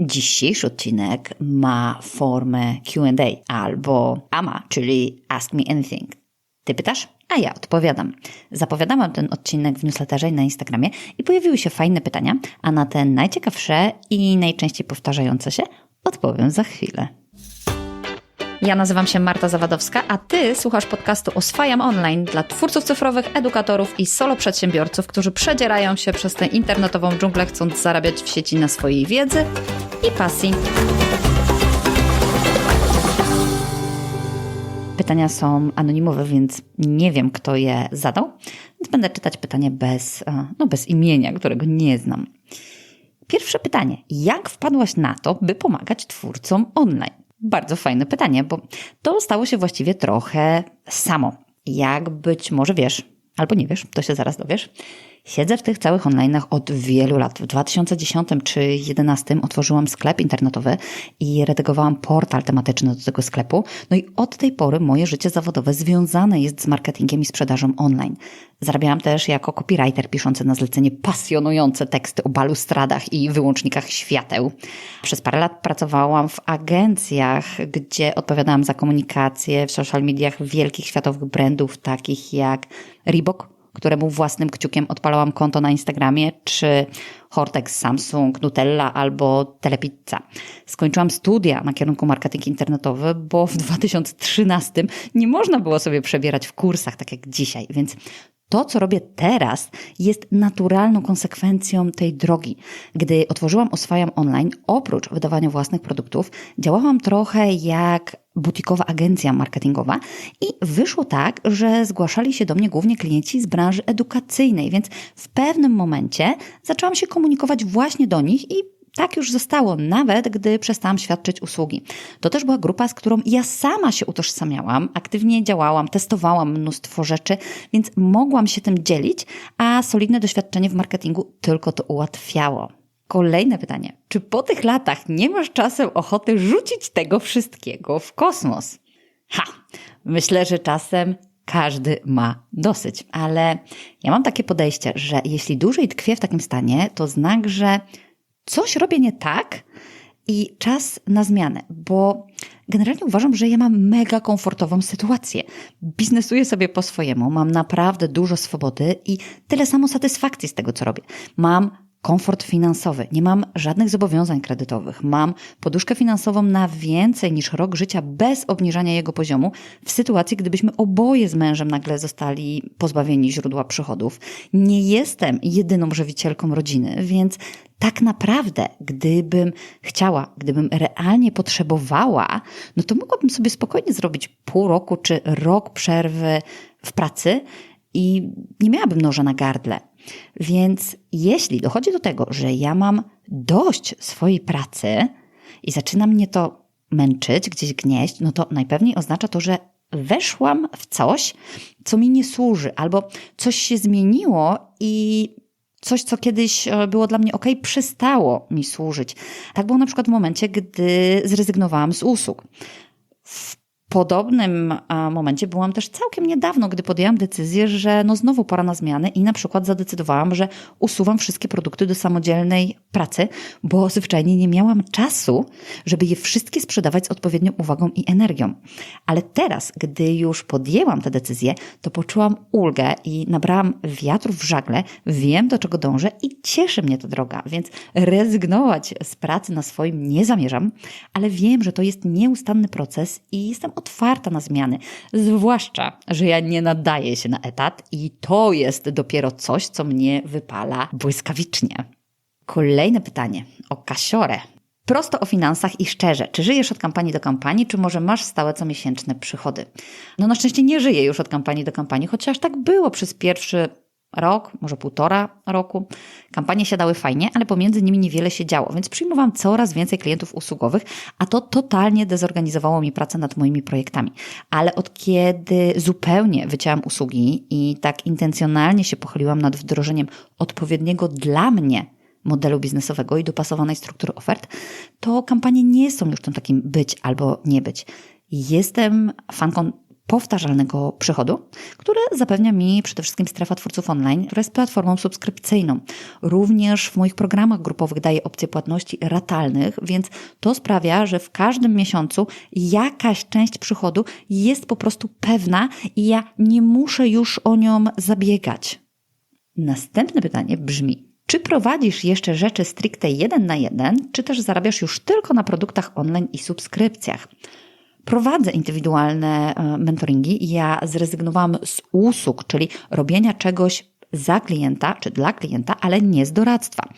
Dzisiejszy odcinek ma formę QA albo AMA, czyli Ask Me Anything. Ty pytasz, a ja odpowiadam. Zapowiadałam ten odcinek w newsletterze i na Instagramie i pojawiły się fajne pytania, a na te najciekawsze i najczęściej powtarzające się odpowiem za chwilę. Ja nazywam się Marta Zawadowska, a ty słuchasz podcastu Oswajam Online dla twórców cyfrowych, edukatorów i solo przedsiębiorców, którzy przedzierają się przez tę internetową dżunglę, chcąc zarabiać w sieci na swojej wiedzy i pasji. Pytania są anonimowe, więc nie wiem, kto je zadał, więc będę czytać pytanie bez, no, bez imienia, którego nie znam. Pierwsze pytanie. Jak wpadłaś na to, by pomagać twórcom online? Bardzo fajne pytanie, bo to stało się właściwie trochę samo. Jak być może wiesz, albo nie wiesz, to się zaraz dowiesz. Siedzę w tych całych online'ach od wielu lat. W 2010 czy 2011 otworzyłam sklep internetowy i redagowałam portal tematyczny do tego sklepu. No i od tej pory moje życie zawodowe związane jest z marketingiem i sprzedażą online. Zarabiałam też jako copywriter piszący na zlecenie pasjonujące teksty o balustradach i wyłącznikach świateł. Przez parę lat pracowałam w agencjach, gdzie odpowiadałam za komunikację w social mediach wielkich światowych brandów takich jak Reebok, któremu własnym kciukiem odpalałam konto na Instagramie, czy Hortex, Samsung, Nutella albo Telepizza. Skończyłam studia na kierunku marketing internetowy, bo w 2013 nie można było sobie przebierać w kursach tak jak dzisiaj, więc to, co robię teraz, jest naturalną konsekwencją tej drogi. Gdy otworzyłam Oswajam Online, oprócz wydawania własnych produktów, działałam trochę jak butikowa agencja marketingowa i wyszło tak, że zgłaszali się do mnie głównie klienci z branży edukacyjnej, więc w pewnym momencie zaczęłam się komunikować właśnie do nich i tak już zostało, nawet gdy przestałam świadczyć usługi. To też była grupa, z którą ja sama się utożsamiałam, aktywnie działałam, testowałam mnóstwo rzeczy, więc mogłam się tym dzielić, a solidne doświadczenie w marketingu tylko to ułatwiało. Kolejne pytanie. Czy po tych latach nie masz czasem ochoty rzucić tego wszystkiego w kosmos? Ha! Myślę, że czasem każdy ma dosyć, ale ja mam takie podejście, że jeśli dłużej tkwię w takim stanie, to znak, że coś robię nie tak i czas na zmianę, bo generalnie uważam, że ja mam mega komfortową sytuację. Biznesuję sobie po swojemu, mam naprawdę dużo swobody i tyle samo satysfakcji z tego, co robię. Mam komfort finansowy, nie mam żadnych zobowiązań kredytowych, mam poduszkę finansową na więcej niż rok życia bez obniżania jego poziomu, w sytuacji, gdybyśmy oboje z mężem nagle zostali pozbawieni źródła przychodów. Nie jestem jedyną żywicielką rodziny, więc tak naprawdę, gdybym chciała, gdybym realnie potrzebowała, no to mogłabym sobie spokojnie zrobić pół roku czy rok przerwy w pracy i nie miałabym noża na gardle. Więc jeśli dochodzi do tego, że ja mam dość swojej pracy i zaczyna mnie to męczyć, gdzieś gnieść, no to najpewniej oznacza to, że weszłam w coś, co mi nie służy, albo coś się zmieniło i coś, co kiedyś e, było dla mnie ok, przestało mi służyć. Tak było na przykład w momencie, gdy zrezygnowałam z usług. W podobnym momencie byłam też całkiem niedawno, gdy podjęłam decyzję, że no znowu pora na zmiany i na przykład zadecydowałam, że usuwam wszystkie produkty do samodzielnej pracy, bo zwyczajnie nie miałam czasu, żeby je wszystkie sprzedawać z odpowiednią uwagą i energią. Ale teraz, gdy już podjęłam tę decyzję, to poczułam ulgę i nabrałam wiatru w żagle, wiem do czego dążę i cieszy mnie ta droga, więc rezygnować z pracy na swoim nie zamierzam, ale wiem, że to jest nieustanny proces i jestem otwarta na zmiany. Zwłaszcza, że ja nie nadaję się na etat i to jest dopiero coś, co mnie wypala błyskawicznie. Kolejne pytanie o kasiorę. Prosto o finansach i szczerze. Czy żyjesz od kampanii do kampanii, czy może masz stałe comiesięczne przychody? No na szczęście nie żyję już od kampanii do kampanii, chociaż tak było przez pierwszy rok, może półtora roku. Kampanie siadały fajnie, ale pomiędzy nimi niewiele się działo, więc przyjmowałam coraz więcej klientów usługowych, a to totalnie dezorganizowało mi pracę nad moimi projektami. Ale od kiedy zupełnie wycięłam usługi i tak intencjonalnie się pochyliłam nad wdrożeniem odpowiedniego dla mnie modelu biznesowego i dopasowanej struktury ofert, to kampanie nie są już tym takim być albo nie być. Jestem fanką powtarzalnego przychodu, który zapewnia mi przede wszystkim strefa twórców online, która jest platformą subskrypcyjną. Również w moich programach grupowych daję opcję płatności ratalnych, więc to sprawia, że w każdym miesiącu jakaś część przychodu jest po prostu pewna i ja nie muszę już o nią zabiegać. Następne pytanie brzmi: czy prowadzisz jeszcze rzeczy stricte jeden na jeden, czy też zarabiasz już tylko na produktach online i subskrypcjach? Prowadzę indywidualne e, mentoringi i ja zrezygnowałam z usług, czyli robienia czegoś za klienta czy dla klienta, ale nie z doradztwa.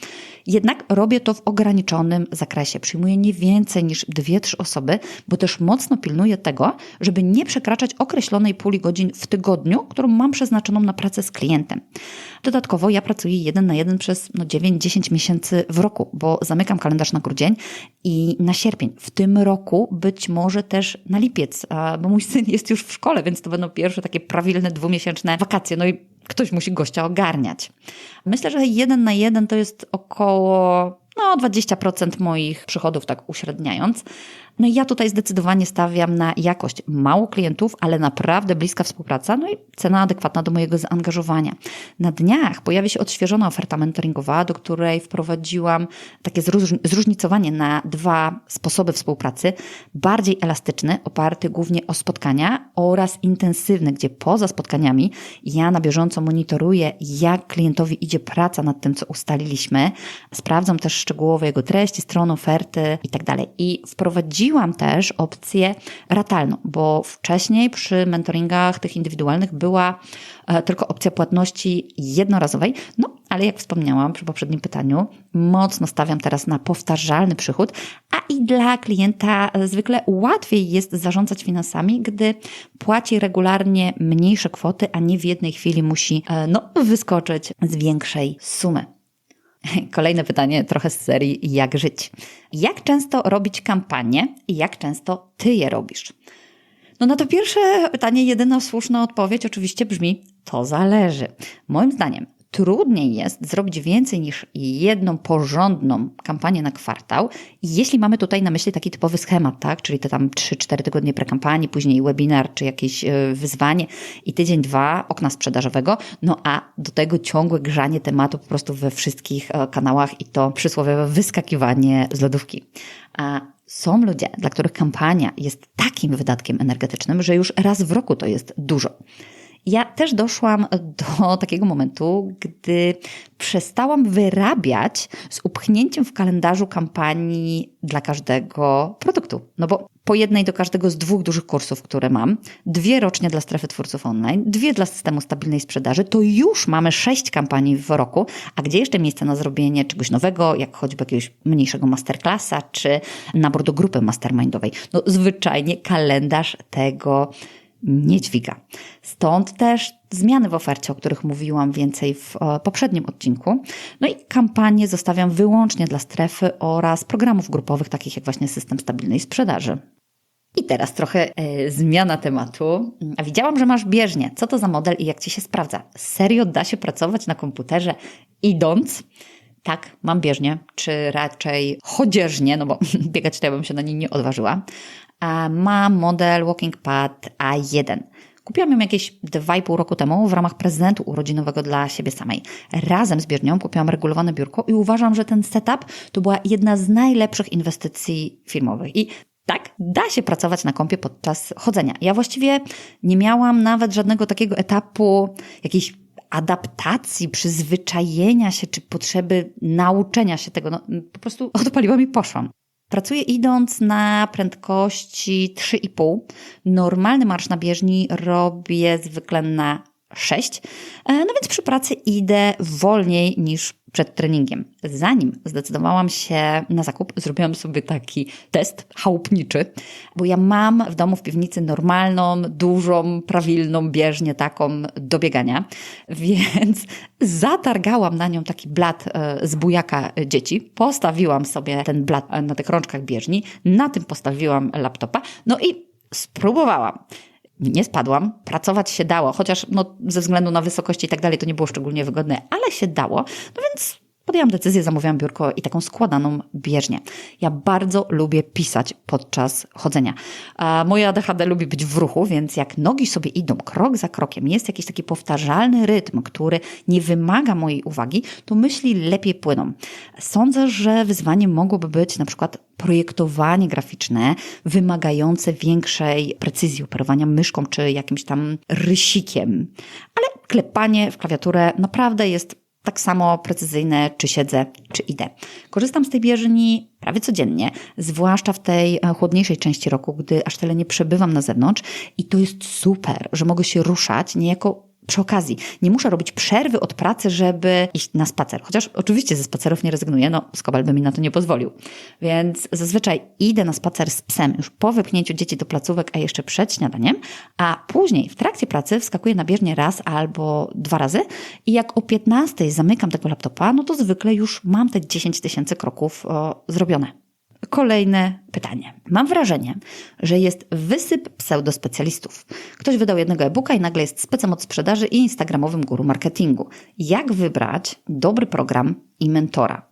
Jednak robię to w ograniczonym zakresie. Przyjmuję nie więcej niż dwie, trzy osoby, bo też mocno pilnuję tego, żeby nie przekraczać określonej puli godzin w tygodniu, którą mam przeznaczoną na pracę z klientem. Dodatkowo ja pracuję jeden na jeden przez no, 9-10 miesięcy w roku, bo zamykam kalendarz na grudzień i na sierpień. W tym roku być może też na lipiec, bo mój syn jest już w szkole, więc to będą pierwsze takie prawilne dwumiesięczne wakacje. No i ktoś musi gościa ogarniać. Myślę, że jeden na jeden to jest około no, 20% moich przychodów, tak uśredniając. No i ja tutaj zdecydowanie stawiam na jakość. Mało klientów, ale naprawdę bliska współpraca, no i cena adekwatna do mojego zaangażowania. Na dniach pojawi się odświeżona oferta mentoringowa, do której wprowadziłam takie zróżnicowanie na dwa sposoby współpracy. Bardziej elastyczny, oparty głównie o spotkania oraz intensywny, gdzie poza spotkaniami ja na bieżąco monitoruję, jak klientowi idzie praca nad tym, co ustaliliśmy. Sprawdzam też szczegółowo jego treści, stron oferty itd. Tak I wprowadziłam wprowadziłam też opcję ratalną, bo wcześniej przy mentoringach tych indywidualnych była e, tylko opcja płatności jednorazowej. No, ale jak wspomniałam przy poprzednim pytaniu, mocno stawiam teraz na powtarzalny przychód, a i dla klienta zwykle łatwiej jest zarządzać finansami, gdy płaci regularnie mniejsze kwoty, a nie w jednej chwili musi e, no, wyskoczyć z większej sumy. Kolejne pytanie, trochę z serii Jak żyć? Jak często robić kampanie i jak często ty je robisz? No na to pierwsze pytanie jedyna słuszna odpowiedź oczywiście brzmi: to zależy. Moim zdaniem trudniej jest zrobić więcej niż jedną porządną kampanię na kwartał. Jeśli mamy tutaj na myśli taki typowy schemat, tak, czyli te tam 3-4 tygodnie prekampanii, później webinar czy jakieś e, wyzwanie i tydzień, dwa okna sprzedażowego, no a do tego ciągłe grzanie tematu po prostu we wszystkich e, kanałach i to przysłowiowe wyskakiwanie z lodówki. A są ludzie, dla których kampania jest takim wydatkiem energetycznym, że już raz w roku to jest dużo. Ja też doszłam do takiego momentu, gdy przestałam wyrabiać z upchnięciem w kalendarzu kampanii dla każdego produktu. No bo po jednej do każdego z dwóch dużych kursów, które mam, dwie rocznie dla strefy twórców online, dwie dla systemu stabilnej sprzedaży, to już mamy sześć kampanii w roku, a gdzie jeszcze miejsce na zrobienie czegoś nowego, jak choćby jakiegoś mniejszego masterclassa, czy nabór do grupy mastermindowej. No zwyczajnie kalendarz tego nie dźwiga. Stąd też zmiany w ofercie, o których mówiłam więcej w poprzednim odcinku. No i kampanię zostawiam wyłącznie dla strefy oraz programów grupowych, takich jak właśnie system stabilnej sprzedaży. I teraz trochę e, zmiana tematu. A widziałam, że masz bieżnię. Co to za model i jak ci się sprawdza? Serio da się pracować na komputerze idąc? Tak, mam bieżnię, czy raczej chodzieżnię, no bo biegać to ja bym się na niej nie odważyła. Mam model Walking Pad A1. Kupiłam ją jakieś 2,5 roku temu w ramach prezentu urodzinowego dla siebie samej. Razem z bieżnią kupiłam regulowane biurko i uważam, że ten setup to była jedna z najlepszych inwestycji firmowych. I tak, da się pracować na kąpie podczas chodzenia. Ja właściwie nie miałam nawet żadnego takiego etapu jakiejś adaptacji, przyzwyczajenia się, czy potrzeby nauczenia się tego. No, po prostu odpaliłam i poszłam. Pracuję idąc na prędkości 3,5. Normalny marsz na bieżni robię zwykle na 6. E, no więc przy pracy idę wolniej niż przed treningiem. Zanim zdecydowałam się na zakup, zrobiłam sobie taki test chałupniczy, bo ja mam w domu w piwnicy normalną, dużą, prawilną bieżnię taką do biegania, więc zatargałam na nią taki blat e, z bujaka dzieci, postawiłam sobie ten blat na tych rączkach bieżni, na tym postawiłam laptopa, no i spróbowałam nie spadłam, pracować się dało, chociaż no, ze względu na wysokości i tak dalej to nie było szczególnie wygodne, ale się dało. No więc podjęłam decyzję, zamówiłam biurko i taką składaną bieżnię. Ja bardzo lubię pisać podczas chodzenia. A moje ADHD lubi być w ruchu, więc jak nogi sobie idą krok za krokiem, jest jakiś taki powtarzalny rytm, który nie wymaga mojej uwagi, to myśli lepiej płyną. Sądzę, że wyzwaniem mogłoby być na przykład projektowanie graficzne wymagające większej precyzji operowania myszką czy jakimś tam rysikiem. Ale klepanie w klawiaturę naprawdę jest tak samo precyzyjne, czy siedzę, czy idę. Korzystam z tej bieżni prawie codziennie, zwłaszcza w tej e, chłodniejszej części roku, gdy aż tyle nie przebywam na zewnątrz i to jest super, że mogę się ruszać niejako przy okazji, nie muszę robić przerwy od pracy, żeby iść na spacer. Chociaż oczywiście ze spacerów nie rezygnuję, no Skobal by mi na to nie pozwolił. Więc zazwyczaj idę na spacer z psem już po wypchnięciu dzieci do placówek, a jeszcze przed śniadaniem, a później w trakcie pracy wskakuję na bieżnię raz albo dwa razy i jak o 15 zamykam tego laptopa, no to zwykle już mam te 10 tysięcy kroków o, zrobione. Kolejne pytanie. Mam wrażenie, że jest wysyp pseudospecjalistów. Ktoś wydał jednego e-booka i nagle jest specem od sprzedaży i instagramowym guru marketingu. Jak wybrać dobry program i mentora?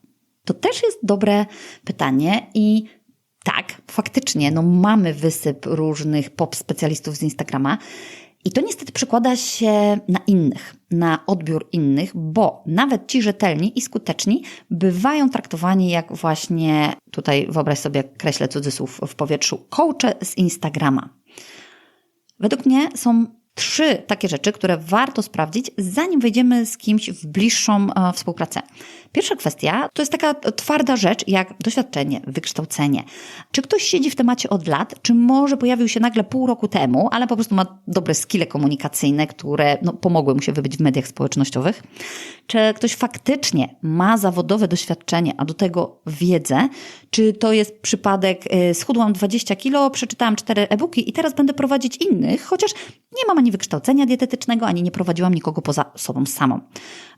To też jest dobre pytanie i tak, faktycznie, no mamy wysyp różnych pop specjalistów z Instagrama i to niestety przekłada się na innych, na odbiór innych, bo nawet ci rzetelni i skuteczni bywają traktowani jak właśnie, tutaj wyobraź sobie, kreślę cudzysłów w powietrzu, coache z Instagrama. Według mnie są trzy takie rzeczy, które warto sprawdzić, zanim wejdziemy z kimś w bliższą e, współpracę. Pierwsza kwestia to jest taka twarda rzecz, jak doświadczenie, wykształcenie. Czy ktoś siedzi w temacie od lat, czy może pojawił się nagle pół roku temu, ale po prostu ma dobre skille komunikacyjne, które no, pomogły mu się wybyć w mediach społecznościowych? Czy ktoś faktycznie ma zawodowe doświadczenie, a do tego wiedzę? Czy to jest przypadek, y, schudłam 20 kilo, przeczytałam cztery e-booki i teraz będę prowadzić innych, chociaż nie mam ani wykształcenia dietetycznego, ani nie prowadziłam nikogo poza sobą samą.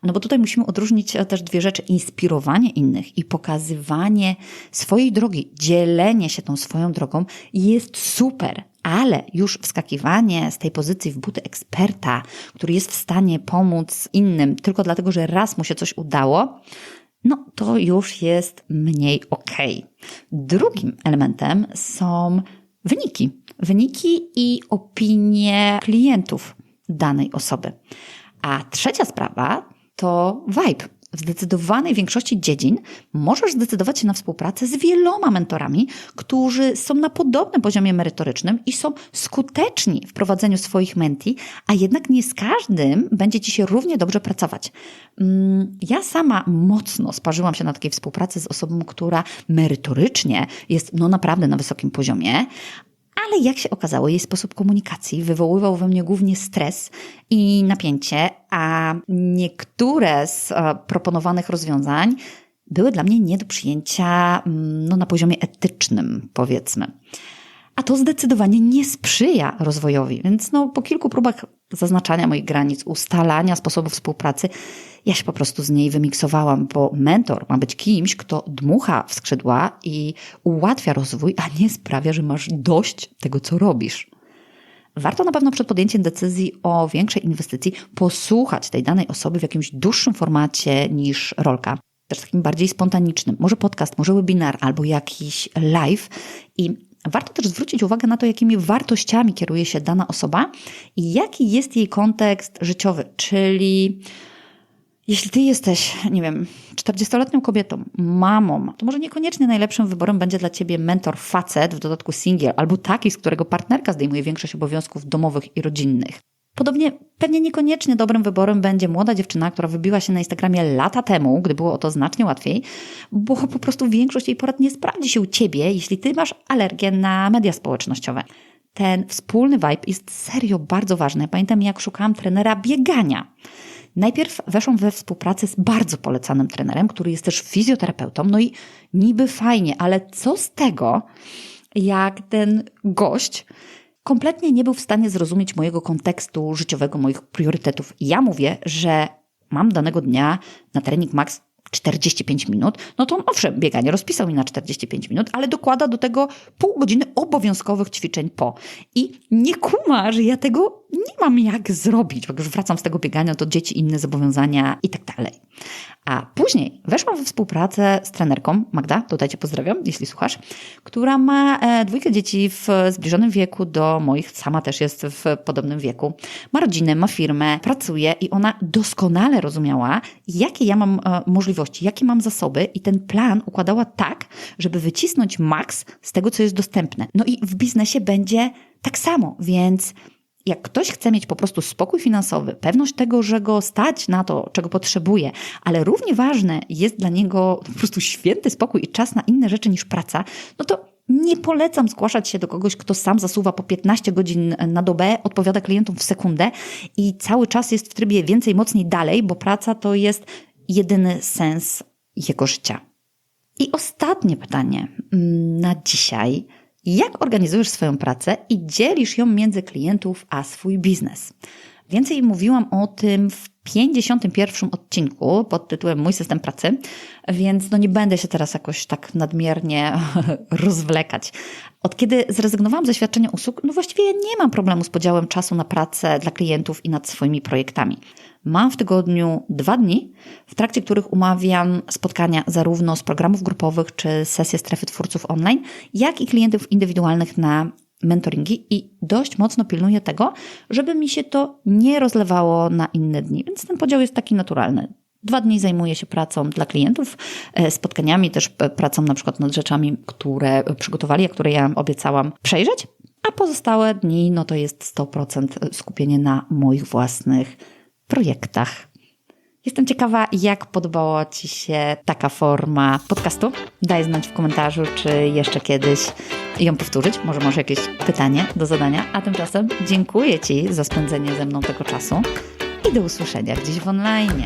No bo tutaj musimy odróżnić e, też dwie rzeczy: inspirowanie innych i pokazywanie swojej drogi, dzielenie się tą swoją drogą jest super, ale już wskakiwanie z tej pozycji w buty eksperta, który jest w stanie pomóc innym tylko dlatego, że raz mu się coś udało, no to już jest mniej okej. Okay. Drugim elementem są wyniki. Wyniki i opinie klientów danej osoby. A trzecia sprawa to vibe. W zdecydowanej większości dziedzin możesz zdecydować się na współpracę z wieloma mentorami, którzy są na podobnym poziomie merytorycznym i są skuteczni w prowadzeniu swoich menti, a jednak nie z każdym będzie ci się równie dobrze pracować. Mm, ja sama mocno sparzyłam się na takiej współpracy z osobą, która merytorycznie jest no naprawdę na wysokim poziomie, ale jak się okazało, jej sposób komunikacji wywoływał we mnie głównie stres i napięcie, a niektóre z e, proponowanych rozwiązań były dla mnie nie do przyjęcia mm, no, na poziomie etycznym, powiedzmy. A to zdecydowanie nie sprzyja rozwojowi, więc no, po kilku próbach zaznaczania moich granic, ustalania sposobów współpracy, ja się po prostu z niej wymiksowałam, bo mentor ma być kimś, kto dmucha w skrzydła i ułatwia rozwój, a nie sprawia, że masz dość tego, co robisz. Warto na pewno przed podjęciem decyzji o większej inwestycji posłuchać tej danej osoby w jakimś dłuższym formacie niż rolka też takim bardziej spontanicznym. Może podcast, może webinar albo jakiś live. I warto też zwrócić uwagę na to, jakimi wartościami kieruje się dana osoba i jaki jest jej kontekst życiowy, czyli jeśli ty jesteś, nie wiem, 40-letnią kobietą, mamą, to może niekoniecznie najlepszym wyborem będzie dla ciebie mentor facet, w dodatku singiel, albo taki, z którego partnerka zdejmuje większość obowiązków domowych i rodzinnych. Podobnie pewnie niekoniecznie dobrym wyborem będzie młoda dziewczyna, która wybiła się na Instagramie lata temu, gdy było o to znacznie łatwiej, bo po prostu większość jej porad nie sprawdzi się u ciebie, jeśli ty masz alergię na media społecznościowe. Ten wspólny vibe jest serio bardzo ważny. Pamiętam, jak szukałam trenera biegania. Najpierw weszłam we współpracę z bardzo polecanym trenerem, który jest też fizjoterapeutą. No i niby fajnie, ale co z tego, jak ten gość kompletnie nie był w stanie zrozumieć mojego kontekstu życiowego, moich priorytetów. Ja mówię, że mam danego dnia na trening max 45 minut, no to on owszem, bieganie rozpisał mi na 45 minut, ale dokłada do tego pół godziny obowiązkowych ćwiczeń po. I nie kuma, że ja tego nie mam jak zrobić, bo już wracam z tego biegania, to dzieci, inne zobowiązania i tak dalej. A później weszłam we współpracę z trenerką, Magda, tutaj Cię pozdrawiam, jeśli słuchasz, która ma e, dwójkę dzieci w zbliżonym wieku do moich, sama też jest w podobnym wieku. Ma rodzinę, ma firmę, pracuje i ona doskonale rozumiała, jakie ja mam e, możliwości, jakie mam zasoby i ten plan układała tak, żeby wycisnąć maks z tego, co jest dostępne. No i w biznesie będzie tak samo, więc jak ktoś chce mieć po prostu spokój finansowy, pewność tego, że go stać na to, czego potrzebuje, ale równie ważne jest dla niego po prostu święty spokój i czas na inne rzeczy niż praca, no to nie polecam zgłaszać się do kogoś, kto sam zasuwa po 15 godzin na dobę, odpowiada klientom w sekundę i cały czas jest w trybie więcej, mocniej, dalej, bo praca to jest jedyny sens jego życia. I ostatnie pytanie mm, na dzisiaj. Jak organizujesz swoją pracę i dzielisz ją między klientów a swój biznes? Więcej mówiłam o tym w 51 odcinku pod tytułem Mój system pracy, więc no nie będę się teraz jakoś tak nadmiernie rozwlekać. Od kiedy zrezygnowałam ze świadczenia usług, no właściwie nie mam problemu z podziałem czasu na pracę dla klientów i nad swoimi projektami. Mam w tygodniu dwa dni, w trakcie których umawiam spotkania zarówno z programów grupowych czy sesje strefy twórców online, jak i klientów indywidualnych na mentoringi i dość mocno pilnuję tego, żeby mi się to nie rozlewało na inne dni. Więc ten podział jest taki naturalny. Dwa dni zajmuję się pracą dla klientów, e, spotkaniami, też e, pracą na przykład nad rzeczami, które przygotowali, a które ja obiecałam przejrzeć, a pozostałe dni no to jest 100% skupienie na moich własnych projektach. Jestem ciekawa, jak podobała Ci się taka forma podcastu. Daj znać w komentarzu, czy jeszcze kiedyś ją powtórzyć. Może masz jakieś pytanie do zadania. A tymczasem dziękuję Ci za spędzenie ze mną tego czasu i do usłyszenia gdzieś w online.